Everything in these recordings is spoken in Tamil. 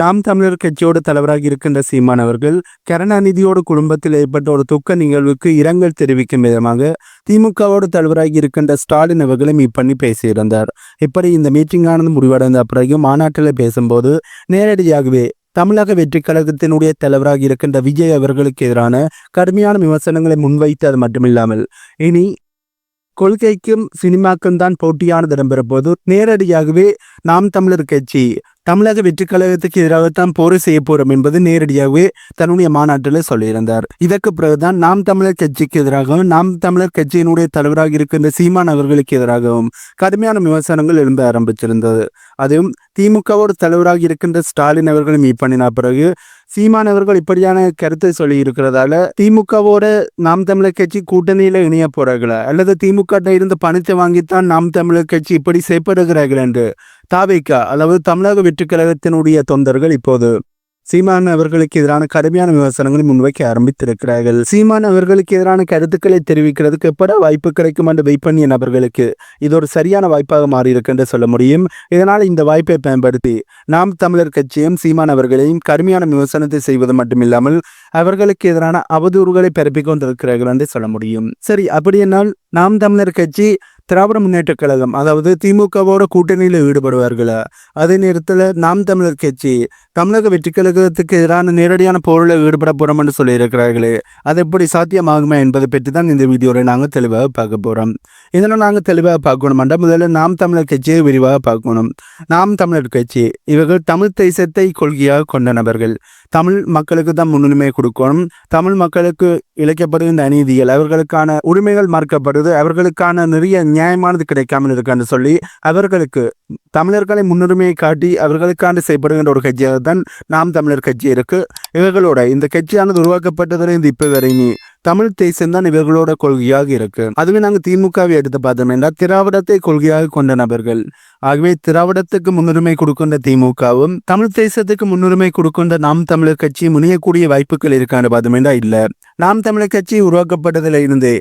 நாம் தமிழர் கட்சியோட தலைவராக இருக்கின்ற சீமான் அவர்கள் கருணாநிதியோட குடும்பத்தில் ஏற்பட்ட ஒரு துக்க நிகழ்வுக்கு இரங்கல் தெரிவிக்கும் விதமாக திமுகவோட தலைவராக இருக்கின்ற ஸ்டாலின் அவர்களை மீட் பண்ணி பேசியிருந்தார். இப்படி இந்த மீட்டிங்கானது முடிவடைந்த பிறகு மாநாட்டில் பேசும்போது நேரடியாகவே தமிழக வெற்றி கழகத்தினுடைய தலைவராக இருக்கின்ற விஜய் அவர்களுக்கு எதிரான கடுமையான விமர்சனங்களை முன்வைத்து அது மட்டுமில்லாமல் இனி கொள்கைக்கும் சினிமாக்கும் தான் போட்டியானது இடம்பெறப்போது நேரடியாகவே நாம் தமிழர் கட்சி தமிழக வெற்றி கழகத்துக்கு எதிராகத்தான் போர் செய்ய போறோம் என்பது நேரடியாகவே தன்னுடைய மாநாட்டில் சொல்லியிருந்தார். இதற்கு பிறகுதான் நாம் தமிழர் கட்சிக்கு எதிராகவும் நாம் தமிழர் கட்சியினுடைய தலைவராக இருக்கின்ற சீமான் அவர்களுக்கு எதிராகவும் கடுமையான விமர்சனங்கள் எழும்ப ஆரம்பிச்சிருந்தது. அதுவும் திமுகவோட தலைவராக இருக்கின்ற ஸ்டாலின் அவர்களும் மீட் பண்ணின பிறகு சீமான் அவர்கள் இப்படியான கருத்தை சொல்லி இருக்கிறதால திமுகவோட நாம் தமிழர் கட்சி கூட்டணியில இணைய போறார்களா? அல்லது திமுக இருந்து பணத்தை வாங்கித்தான் நாம் தமிழர் கட்சி இப்படி செயற்படுகிறார்கள் என்று தாவைக்கா அதாவது தமிழக வெற்றுக்கழகத்தினுடைய தொண்டர்கள் இப்போது சீமான் அவர்களுக்கு எதிரான கடுமையான விமர்சனங்களை முன்வைக்க ஆரம்பித்திருக்கிறார்கள். சீமான் அவர்களுக்கு எதிரான கருத்துக்களை தெரிவிக்கிறதுக்கு எப்பட வாய்ப்பு கிடைக்கும் என்று வெயிட் பண்ணிய நபர்களுக்கு இது ஒரு சரியான வாய்ப்பாக மாறியிருக்கு என்று சொல்ல முடியும். இதனால் இந்த வாய்ப்பை பயன்படுத்தி நாம் தமிழர் கட்சியும் சீமான் அவர்களையும் கடுமையான விமர்சனத்தை செய்வது மட்டுமில்லாமல் அவர்களுக்கு எதிரான அவதூறுகளை பிறப்பிக் கொண்டிருக்கிறார்கள் என்று சொல்ல முடியும். சரி அப்படியானால் நாம் தமிழர் கட்சி திராவிட முன்னேற்ற கழகம் அதாவது திமுகவோட கூட்டணியில் ஈடுபடுவார்களா? அதே நேரத்தில் நாம் தமிழர் கட்சி தமிழக வெற்றி கழகத்துக்கு எதிரான நேரடியான போரில் ஈடுபட போகிறோம் என்று சொல்லியிருக்கிறார்களே. அது எப்படி சாத்தியமாகுமா என்பதை பற்றி தான் இந்த வீடியோவில் நாங்கள் தெளிவாக பார்க்க போகிறோம் இதனால் நாங்கள் தெளிவாக பார்க்கணுமெண்டா முதல்ல நாம் தமிழர் கட்சியை விரிவாக பார்க்கணும். நாம் தமிழர் கட்சி இவர்கள் தமிழ் தேசத்தை கொள்கையாக கொண்ட நபர்கள். தமிழ் மக்களுக்கு தான் முன்னுரிமை கொடுக்கணும். தமிழ் மக்களுக்கு இழைக்கப்படுகின்ற அநீதிகள் அவர்களுக்கான உரிமைகள் மறுக்கப்படுது அவர்களுக்கான நிறைய நியாயமானது கிடைக்காமல் இருக்கான்னு சொல்லி அவர்களுக்கு தமிழர்களை முன்னுரிமையை காட்டி அவர்களுக்கான செய்யப்படுகின்ற ஒரு கட்சியாக தான் நாம் தமிழர் கட்சி இருக்கு. இவர்களோட இந்த கட்சியானது உருவாக்கப்பட்டதிலிருந்து இப்போ வரையுமே தமிழ் தேசம் தான் இவர்களோட கொள்கையாக இருக்கு. அதுவே நாங்கள் திமுகவை எடுத்து பார்த்தோம் என்றால் திராவிடத்தை கொள்கையாக கொண்ட நபர்கள். ஆகவே திராவிடத்துக்கு முன்னுரிமை கொடுக்கின்ற திமுகவும் தமிழ் தேசத்துக்கு முன்னுரிமை கொடுக்கின்ற நாம் தமிழர் கட்சி முனையக்கூடிய வாய்ப்புகள் இருக்கான்னு பார்த்தோம் என்றால் இல்லை. நாம் தமிழர் கட்சி உருவாக்கப்பட்டதில் இருந்தே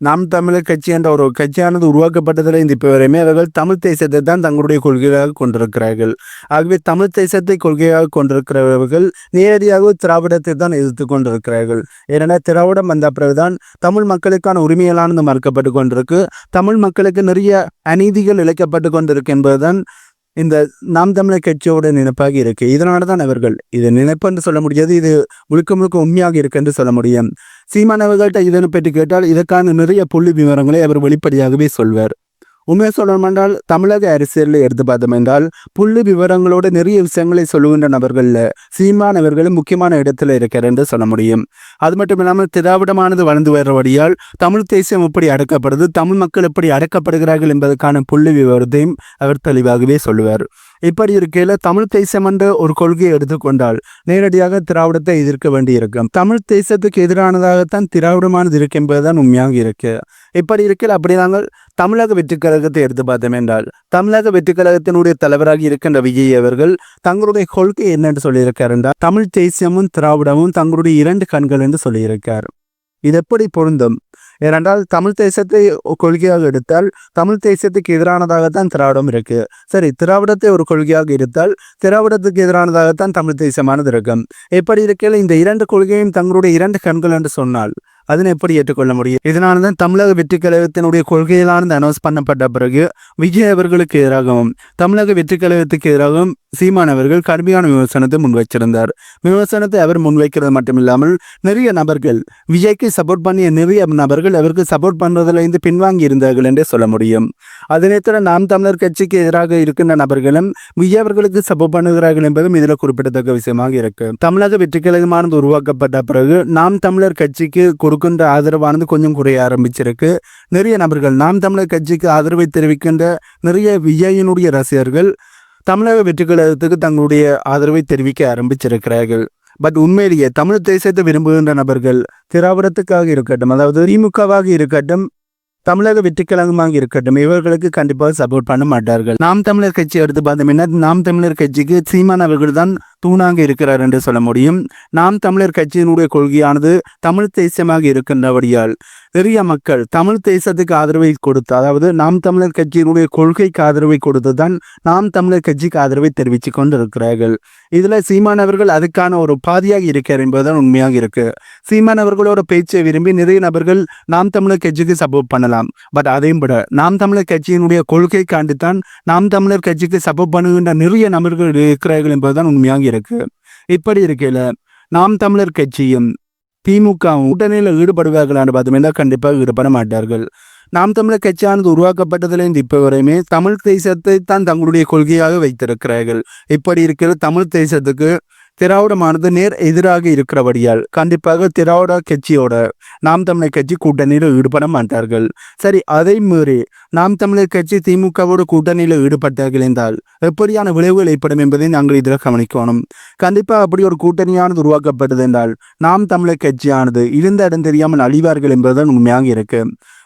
நாம் தமிழர் கட்சி என்ற ஒரு கட்சியானது உருவாக்கப்பட்டதில் இந்த இப்போ வரையுமே அவர்கள் தமிழ் தேசத்தை தான் தங்களுடைய கொள்கையாக கொண்டிருக்கிறார்கள். ஆகவே தமிழ் தேசத்தை கொள்கையாக கொண்டிருக்கிறவர்கள் நேரடியாக திராவிடத்தை தான் எதிர்த்து கொண்டிருக்கிறார்கள். ஏனென்றால் திராவிடம் வந்த பிறகுதான் தமிழ் மக்களுக்கான உரிமைகளானது மறுக்கப்பட்டு கொண்டிருக்கு. தமிழ் மக்களுக்கு நிறைய அநீதிகள் இழைக்கப்பட்டு கொண்டிருக்கு என்பதுதான் இந்த நாம் தமிழர் கட்சியோட நினைப்பாக இருக்கு. இதனால தான் அவர்கள் இது நினைப்பு என்று சொல்ல முடியாது இது முழுக்க முழுக்க உண்மையாக இருக்கு என்று சொல்ல முடியும். சீமானவர்கள்ட்ட இதனை பற்றி கேட்டால் இதற்கான நிறைய புள்ளி விவரங்களை அவர் வெளிப்படையாகவே சொல்வார். உண்மையை சொல்லணும் என்றால் தமிழக அரசியலில் எடுத்து பார்த்தோம் என்றால் புள்ளி விவரங்களோடு நிறைய விஷயங்களை சொல்லுகின்ற நபர்களில் சீமானவர்களும் முக்கியமான இடத்துல இருக்கிறார் என்று சொல்ல முடியும். அது மட்டும் இல்லாமல் திராவிடமானது வளர்ந்து வருவடியால் தமிழ் தேசியம் எப்படி அடக்கப்படுது தமிழ் மக்கள் எப்படி அடக்கப்படுகிறார்கள் என்பதற்கான புள்ளி விவரத்தையும் அவர் தெளிவாகவே சொல்லுவார். இப்படி இருக்கையில் தமிழ் தேசம் என்ற ஒரு கொள்கையை எடுத்துக்கொண்டால் நேரடியாக திராவிடத்தை எதிர்க்க வேண்டியிருக்கும். தமிழ் தேசத்துக்கு எதிரானதாகத்தான் திராவிடமானது இருக்கு என்பதுதான் உண்மையாக இருக்கு. இப்படி இருக்கையில் அப்படி நாங்கள் தமிழக வெற்றிக் கழகத்தை எடுத்து பார்த்தோம் என்றால் தமிழக வெற்றிக் கழகத்தினுடைய தலைவராக இருக்கின்ற விஜய் அவர்கள் தங்களுடைய கொள்கை என்னென்று சொல்லியிருக்கார் என்றால் தமிழ் தேசியமும் திராவிடமும் தங்களுடைய இரண்டு கண்கள் என்று சொல்லியிருக்கார். இது எப்படி பொருந்தும்? ஏனென்றால் தமிழ் தேசத்தை கொள்கையாக எடுத்தால் தமிழ் தேசத்துக்கு எதிரானதாகத்தான் திராவிடம் இருக்கு. சரி திராவிடத்தை ஒரு கொள்கையாக எடுத்தால் திராவிடத்துக்கு எதிரானதாகத்தான் தமிழ் தேசமானது இருக்கும். எப்படி இருக்கையில் இந்த இரண்டு கொள்கையும் தங்களுடைய இரண்டு கண்கள் என்று சொன்னால் அதனை எப்படி ஏற்றுக்கொள்ள முடியும்? இதனால தான் தமிழக வெற்றி கழகத்தினுடைய கொள்கையிலானது அனௌன்ஸ் பண்ணப்பட்ட பிறகு விஜய் அவர்களுக்கு எதிராகவும் தமிழக வெற்றி கழகத்துக்கு எதிராகவும் சீமான் அவர்கள் கடுமையான விமர்சனத்தை முன்வைச்சிருந்தார். விமர்சனத்தை அவர் முன்வைக்கிறது மட்டுமில்லாமல் நிறைய நபர்கள் விஜய்க்கு சப்போர்ட் பண்ணிய நிறைய நபர்கள் அவருக்கு சப்போர்ட் பண்ணுறதுலேருந்து பின்வாங்கி இருந்தார்கள் என்றே சொல்ல முடியும். அதே நேரத்தில் நாம் தமிழர் கட்சிக்கு எதிராக இருக்கின்ற நபர்களும் விஜய் அவர்களுக்கு சப்போர்ட் பண்ணுகிறார்கள் என்பதும் இதில் குறிப்பிடத்தக்க விஷயமாக இருக்கு. தமிழக வெற்றி கழகமானது உருவாக்கப்பட்ட பிறகு நாம் தமிழர் கட்சிக்கு கொடுக்கின்ற ஆதரவானது கொஞ்சம் குறைய ஆரம்பிச்சிருக்கு. நிறைய நபர்கள் நாம் தமிழர் கட்சிக்கு ஆதரவை தெரிவிக்கின்ற நிறைய விஜயினுடைய ரசிகர்கள் தமிழக வெற்றி கழகத்துக்கு தங்களுடைய ஆதரவை தெரிவிக்க ஆரம்பிச்சிருக்கிறார்கள். பட் உண்மையிலேயே தமிழ் தேசத்தை விரும்புகின்ற நபர்கள் திராவிடத்துக்காக இருக்கட்டும் அதாவது திமுகவாக இருக்கட்டும் தமிழக வெற்றிக்கழகமாக இருக்கட்டும் இவர்களுக்கு கண்டிப்பாக சப்போர்ட் பண்ண மாட்டார்கள். நாம் தமிழர் கட்சி எடுத்து பார்த்தோம்னா நாம் தமிழர் கட்சிக்கு சீமான் அவர்கள் தான் தூணாக இருக்கிறார் என்று சொல்ல முடியும். நாம் தமிழர் கட்சியினுடைய கொள்கையானது தமிழ் தேசியமாக இருக்கின்றபடியால் நிறைய மக்கள் தமிழ் தேசத்துக்கு ஆதரவை கொடுத்து அதாவது நாம் தமிழர் கட்சியினுடைய கொள்கைக்கு ஆதரவை கொடுத்து தான் நாம் தமிழர் கட்சிக்கு ஆதரவை தெரிவித்து கொண்டிருக்கிறார்கள். இதில் சீமானவர்கள் அதுக்கான ஒரு பாதியாக இருக்கார் என்பதுதான் உண்மையாக இருக்கு. சீமானவர்களோட பேச்சை விரும்பி நிறைய நபர்கள் நாம் தமிழர் கட்சிக்கு சப்போர்ட் பண்ணலாம். பட் அதையும் விட நாம் தமிழர் கட்சியினுடைய கொள்கைக்காண்டு தான் நாம் தமிழர் கட்சிக்கு சப்போர்ட் பண்ணுகின்ற நிறைய நபர்கள் இருக்கிறார்கள் என்பதுதான் உண்மையாக இருக்கு. இப்படி இருக்கையில நாம் தமிழர் கட்சியும் திமுக கூட்டணியில் ஈடுபடுவார்களான்னு பார்த்தோம்னா கண்டிப்பாக ஈடுபட மாட்டார்கள். நாம் தமிழர் கட்சியானது உருவாக்கப்பட்டதிலிருந்து இப்போ வரையுமே தமிழ் தேசத்தை தான் தங்களுடைய கொள்கையாக வைத்திருக்கிறார்கள். இப்படி இருக்கிற தமிழ் தேசத்துக்கு திராவிடமானது நேர் எதிராக இருக்கிறபடியால் கண்டிப்பாக திராவிட கட்சியோட நாம் தமிழர் கட்சி கூட்டணியில் ஈடுபட மாட்டார்கள். சரி அதை மீறி நாம் தமிழர் கட்சி திமுகவோட கூட்டணியில் ஈடுபட்டார்கள் என்றால் எப்படியான விளைவுகள் ஏற்படும் என்பதை நாங்கள் இதில் கவனிக்கணும். கண்டிப்பாக அப்படி ஒரு கூட்டணியானது உருவாக்கப்பட்டது என்றால் நாம் தமிழர் கட்சியானது இருந்த இடம் தெரியாமல் அழிவார்கள் என்பதுதான் உண்மையாக இருக்கு.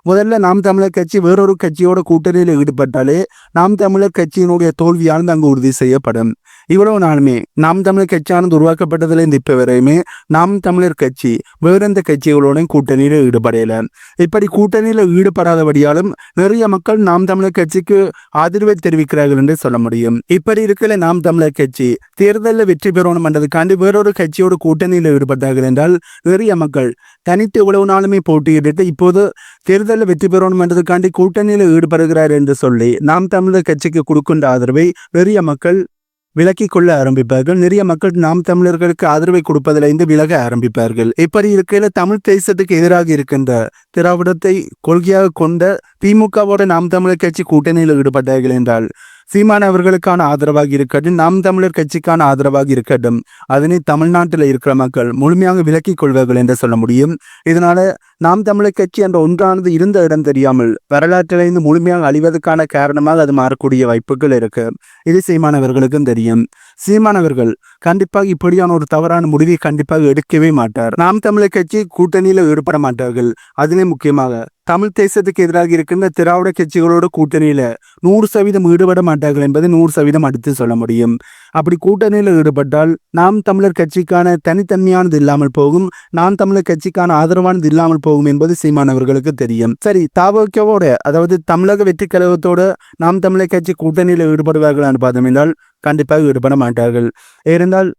முதல்ல நாம் தமிழர் கட்சி வேறொரு கட்சியோட கூட்டணியில் ஈடுபட்டாலே நாம் தமிழர் கட்சியினுடைய தோல்வியானது அங்கு உறுதி செய்யப்படும். இவ்வளவு நாளுமே நாம் தமிழர் கட்சியானது உருவாக்கப்பட்டதுலேருந்து இப்போ வரையுமே நாம் தமிழர் கட்சி வேறெந்த கட்சிகளோடையும் கூட்டணியில் ஈடுபடையில இப்படி கூட்டணியில் ஈடுபடாதபடியாலும் நிறைய மக்கள் நாம் தமிழர் கட்சிக்கு ஆதரவை தெரிவிக்கிறார்கள் என்று சொல்ல முடியும். இப்படி இருக்கிற நாம் தமிழர் கட்சி தேர்தலில் வெற்றி பெறணும் என்றதுக்காண்டி வேறொரு கட்சியோட கூட்டணியில் ஈடுபட்டார்கள் என்றால் நிறைய மக்கள் தனித்து இவ்வளவு நாளுமே போட்டியிட்டு இப்போது தேர்தலில் வெற்றி பெறணும் என்றதுக்காண்டி கூட்டணியில் ஈடுபடுகிறார் என்று சொல்லி நாம் தமிழர் கட்சிக்கு கொடுக்கின்ற ஆதரவை நிறைய மக்கள் விலக்கிக் கொள்ள ஆரம்பிப்பார்கள். நிறைய மக்கள் நாம் தமிழர்களுக்கு ஆதரவை கொடுப்பதிலிருந்து விலக ஆரம்பிப்பார்கள். இப்படி இருக்கையில தமிழ் தேசத்துக்கு எதிராக இருக்கின்ற திராவிடத்தை கொள்கையாக கொண்ட திமுகவோட நாம் தமிழர் கட்சி கூட்டணியில் ஈடுபட்டார்கள் என்றால் சீமான் அவர்களுக்கான ஆதரவாக இருக்கட்டும் நாம் தமிழர் கட்சிக்கான ஆதரவாக இருக்கட்டும் அதனை தமிழ்நாட்டில் இருக்கிற மக்கள் முழுமையாக விலக்கிக் கொள்வார்கள் என்று சொல்ல முடியும். இதனால நாம் தமிழர் கட்சி என்ற ஒன்றானது இருந்த இடம் தெரியாமல் வரலாற்றிலிருந்து முழுமையாக அழிவதற்கான காரணமாக அது மாறக்கூடிய வாய்ப்புகள் இருக்கு. இது சீமானவர்களுக்கும் தெரியும். சீமானவர்கள் கண்டிப்பாக இப்படியான ஒரு தவறான முடிவை கண்டிப்பாக எடுக்கவே மாட்டார். நாம் தமிழர் கட்சி கூட்டணியில் ஈடுபட மாட்டார்கள். அதிலே முக்கியமாக தமிழ் தேசத்துக்கு எதிராக இருக்கின்ற திராவிட கட்சிகளோட கூட்டணியில நூறு சதவீதம் ஈடுபட மாட்டார்கள் என்பதை நூறு சதவீதம் அடுத்து சொல்ல முடியும் அப்படி கூட்டணியில் ஈடுபட்டால் நாம் தமிழர் கட்சிக்கான தனித்தன்மையானது இல்லாமல் போகும் நாம் தமிழர் கட்சிக்கான ஆதரவானது இல்லாமல் போகும் என்பது சீமானவர்களுக்கு தெரியும் சரி தாவக்கவோட அதாவது தமிழக வெற்றி கழகத்தோட நாம் தமிழர் கட்சி கூட்டணியில் ஈடுபடுவார்கள் பார்த்தோம் என்றால் கண்டிப்பாக ஈடுபட மாட்டார்கள் இருந்தால்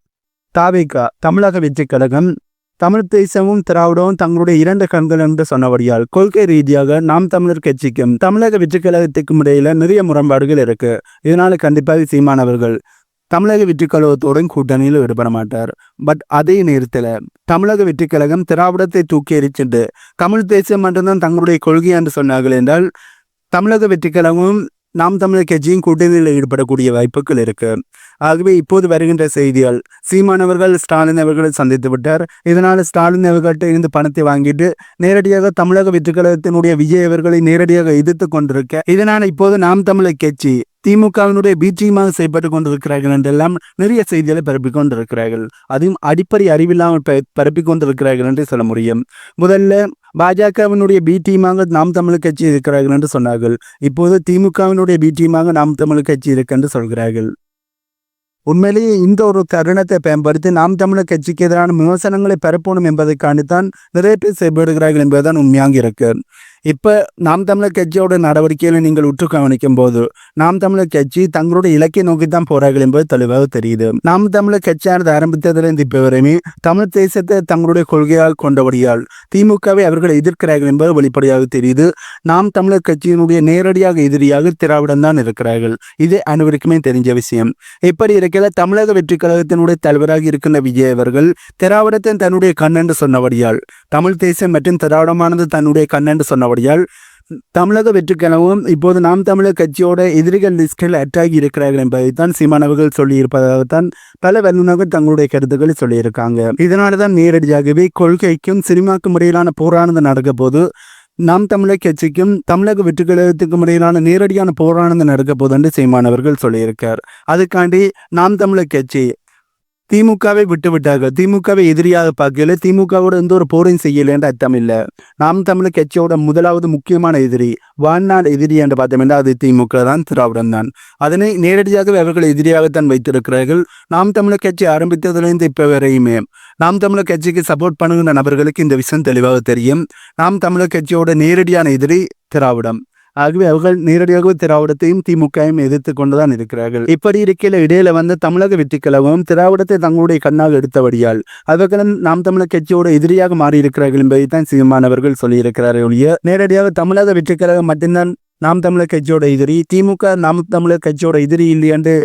தாவேகா தமிழக வெற்றி கழகம் தமிழ் தேசமும் திராவிடமும் தங்களுடைய இரண்டு கண்கள் என்று சொன்னபடியால் கொள்கை ரீதியாக நாம் தமிழர் கட்சிக்கும் தமிழக வெற்றி கழகத்துக்கும் இடையில நிறைய முரண்பாடுகள் இருக்கு. இதனால கண்டிப்பாக சீமானவர்கள் தமிழக வெற்றி கழகத்துடன் கூட்டணியில் ஈடுபட மாட்டார். பட் அதே நேரத்தில் தமிழக வெற்றி கழகம் திராவிடத்தை தூக்கி எரிச்சிட்டு தமிழ் தேசம் மட்டும்தான் தங்களுடைய கொள்கை என்று சொன்னார்கள் என்றால் தமிழக வெற்றி கழகமும் நாம் தமிழர் கட்சியும் கூட்டணியில் ஈடுபடக்கூடிய வாய்ப்புகள் இருக்கு. ஆகவே இப்போது வருகின்ற செய்திகள் சீமானவர்கள் ஸ்டாலின் அவர்களை சந்தித்து விட்டார். இதனால் ஸ்டாலின் அவர்கள்ட்ட இருந்து பணத்தை வாங்கிட்டு நேரடியாக தமிழக வெற்றி கழகத்தினுடைய விஜய் அவர்களை நேரடியாக எதிர்த்து கொண்டிருக்க இதனால் இப்போது நாம் தமிழர் கட்சி திமுகவினுடைய பீச்சியமாக செய்யப்பட்டு கொண்டிருக்கிறார்கள் என்றெல்லாம் நிறைய செய்திகளை பரப்பிக் கொண்டிருக்கிறார்கள். அதுவும் அடிப்படை அறிவில்லாமல் பரப்பிக் கொண்டிருக்கிறார்கள் என்று சொல்ல முடியும். முதல்ல பாஜகவினுடைய பி டீமாக நாம் தமிழ் கட்சி இருக்கிறார்கள் என்று சொன்னார்கள். இப்போது திமுகவினுடைய பி டீமாக நாம் தமிழ் கட்சி இருக்கு என்று சொல்கிறார்கள். உண்மையிலேயே இந்த ஒரு தருணத்தை பயன்படுத்தி நாம் தமிழர் கட்சிக்கு எதிரான விமர்சனங்களை பரப்பணும் என்பதற்காண்டித்தான் நிறைய பேர் செயல்படுகிறார்கள் என்பதுதான் உண்மையாக இருக்கு. இப்போ நாம் தமிழர் கட்சியோட நடவடிக்கைகளை நீங்கள் உற்று கவனிக்கும் போது நாம் தமிழர் கட்சி தங்களுடைய இலக்கை நோக்கி தான் போறார்கள் என்பது தெளிவாக தெரியுது. நாம் தமிழர் கட்சியானது ஆரம்பித்ததிலிருந்து இப்போ வரையுமே தமிழ் தேசத்தை தங்களுடைய கொள்கையால் கொண்டபடியால் திமுகவை அவர்கள் எதிர்க்கிறார்கள் என்பது வெளிப்படையாக தெரியுது. நாம் தமிழர் கட்சியினுடைய நேரடியாக எதிரியாக திராவிடம் தான் இருக்கிறார்கள். இது அனைவருக்குமே தெரிஞ்ச விஷயம். இப்படி இருக்கிற தமிழக வெற்றி கழகத்தினுடைய தலைவராக இருக்கின்ற விஜய் அவர்கள் திராவிடத்தின் தன்னுடைய கண்ணென்று சொன்னபடியால் தமிழ் தேசம் மற்றும் திராவிடமானது தன்னுடைய கண்ணென்று சொன்னபடியால் தமிழக வெற்றிக்கெனவும் இப்போது நாம் தமிழர் கட்சியோட எதிரிகள் லிஸ்டில் அட்டாகி இருக்கிறார்கள் என்பதைத்தான் சீமானவர்கள் சொல்லியிருப்பதாகத்தான் பல வல்லுநர்கள் தங்களுடைய கருத்துக்களை சொல்லியிருக்காங்க. இதனால தான் நேரடியாகவே கொள்கைக்கும் சினிமாக்கும் முறையிலான போரானது நடக்க போது நாம் தமிழர் கட்சிக்கும் தமிழக வெற்றிக்கழகத்துக்கும் இடையிலான நேரடியான போரானது நடக்க போது என்று சீமானவர்கள் சொல்லியிருக்கார். அதுக்காண்டி நாம் தமிழர் கட்சி திமுகவை விட்டுவிட்டார்கள். திமுகவை எதிரியாக பார்க்கல திமுகவோட எந்த ஒரு போரையும் செய்யலன்ற அர்த்தம் இல்லை. நாம் தமிழர் கட்சியோட முதலாவது முக்கியமான எதிரி வாழ்நாள் எதிரி என்று பார்த்தோம்னா அது திமுக தான் திராவிடம் தான். அதனை நேரடியாகவே அவர்கள் எதிரியாகத்தான் வைத்திருக்கிறார்கள். நாம் தமிழர் கட்சி ஆரம்பித்ததுலேருந்து இப்போ வரையுமே நாம் தமிழர் கட்சிக்கு சப்போர்ட் பண்ணுகின்ற நபர்களுக்கு இந்த விஷயம் தெளிவாக தெரியும். நாம் தமிழர் கட்சியோட நேரடியான எதிரி திராவிடம். ஆகவே அவர்கள் நேரடியாக திராவிடத்தையும் திமுகவையும் எதிர்த்து கொண்டுதான் இருக்கிறார்கள். இப்படி இருக்கையில இடையில வந்து தமிழக வெற்றிக்கழகம் திராவிடத்தை தங்களுடைய கண்ணால் எடுத்தபடியால் அவர்களும் நாம் தமிழர் கட்சியோட எதிரியாக மாறி இருக்கிறார்கள் என்பதை தான் சீமானவர்கள் சொல்லியிருக்கிறார்கள் ஒழிய நேரடியாக தமிழக வெற்றிக்கழகம் மட்டும்தான் நாம் தமிழர் கட்சியோட எதிரி திமுக நாம் தமிழர் கட்சியோட எதிரி இல்லை என்று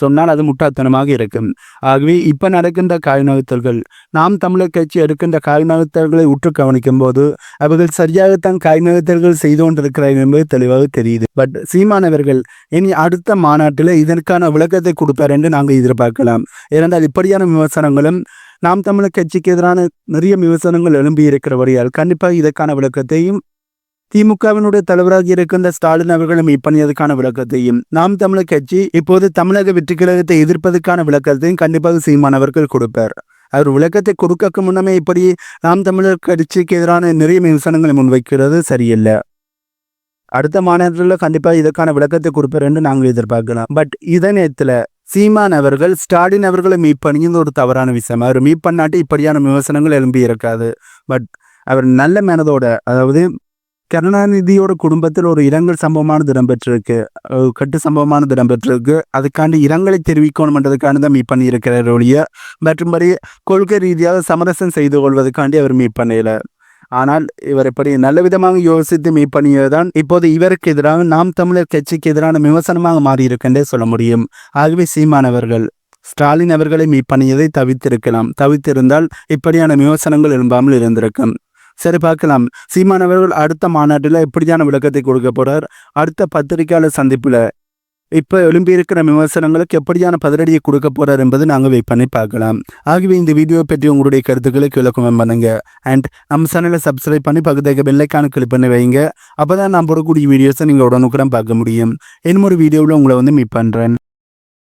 சொன்னால் அது முட்டாள்தனமாக இருக்கும். ஆகவே இப்போ நடக்கின்ற காய்நகர்த்தல்கள் நாம் தமிழர் கட்சி எடுக்கின்ற காய்நகர்த்தல்களை உற்று கவனிக்கும் போது அவர்கள் சரியாகத்தான் காய்நகர்த்தல்கள் செய்து கொண்டிருக்கிறார்கள் என்பது தெளிவாக தெரியுது. பட் சீமானவர்கள் இனி அடுத்த மாநாட்டில் இதற்கான விளக்கத்தை கொடுப்பார் என்று நாங்கள் எதிர்பார்க்கலாம். ஏனென்றால் இப்படியான விமர்சனங்களும் நாம் தமிழர் கட்சிக்கு எதிரான நிறைய விமர்சனங்கள் எழும்பி இருக்கிறபடியால் கண்டிப்பாக இதற்கான விளக்கத்தையும் திமுகவினுடைய தலைவராக இருக்கின்ற ஸ்டாலின் அவர்களும் இப்பணியதுக்கான விளக்கத்தையும் நாம் தமிழர் கட்சி இப்போது தமிழக வெற்றி கழகத்தை எதிர்ப்பதற்கான விளக்கத்தையும் கண்டிப்பாக சீமானவர்கள் கொடுப்பார். அவர் விளக்கத்தை கொடுக்க முன்னமே இப்படி நாம் தமிழர் கட்சிக்கு எதிரான நிறைய விமர்சனங்களை முன்வைக்கிறது சரியில்லை. அடுத்த மாநிலத்தில் கண்டிப்பாக இதற்கான விளக்கத்தை கொடுப்பார் என்று நாங்கள் எதிர்பார்க்கலாம். பட் இதே நேரத்தில் சீமான் அவர்கள் ஸ்டாலின் அவர்களை மீட் பண்ணிங்கிறது ஒரு தவறான விஷயம். அவர் மீட் பண்ணாட்டி இப்படியான விமர்சனங்கள் எழும்பி இருக்காது. பட் அவர் நல்ல மனதோட அதாவது கருணாநிதியோட குடும்பத்தில் ஒரு இரங்கல் சம்பவமானது இடம்பெற்றிருக்கு. கட்டு சம்பவமானது இடம்பெற்றிருக்கு. அதுக்காண்டி இரங்கலை தெரிவிக்கணும்ன்றதுக்காண்டி தான் மீட் பண்ணியிருக்கிறார் ஒழிய மற்றும்படி கொள்கை ரீதியாக சமரசம் செய்து கொள்வதற்காண்டி அவர் மீட் பண்ணல. ஆனால் இவர் இப்படி நல்ல விதமாக யோசித்து மீட் பண்ணியதுதான் இப்போது இவருக்கு எதிராக நாம் தமிழர் கட்சிக்கு எதிரான விமர்சனமாக மாறியிருக்கின்றே சொல்ல முடியும். ஆகவே சீமானவர்கள் ஸ்டாலின் அவர்களை மீட் பண்ணியதை தவித்திருக்கலாம் தவித்திருந்தால் இப்படியான விமர்சனங்கள் எழும்பாமல் இருந்திருக்கும். சரி பார்க்கலாம். சீமான் அவர்கள் அடுத்த மாநாட்டில் எப்படியான விளக்கத்தை கொடுக்க போறார்? அடுத்த பத்திரிகையாளர் சந்திப்பில் இப்போ எழும்பியிருக்கிற விமர்சனங்களுக்கு எப்படியான பதிலடியை கொடுக்க போறார் என்பது நாங்கள் வெயிட் பண்ணி பார்க்கலாம். ஆகவே இந்த வீடியோ பற்றி உங்களுடைய கருத்துக்களை கிழக்கு பண்ணுங்க. அண்ட் நம்ம சேனலை சப்ஸ்கிரைப் பண்ணி பக்கத்துக்கு பெல்லைக்கான கிளிக் பண்ணி வைங்க. அப்போ தான் நான் போடக்கூடிய வீடியோஸை நீங்கள் உடனுக்குடன் பார்க்க முடியும். இன்னும் ஒரு வீடியோவில் உங்களை வந்து மீட் பண்ணுறேன்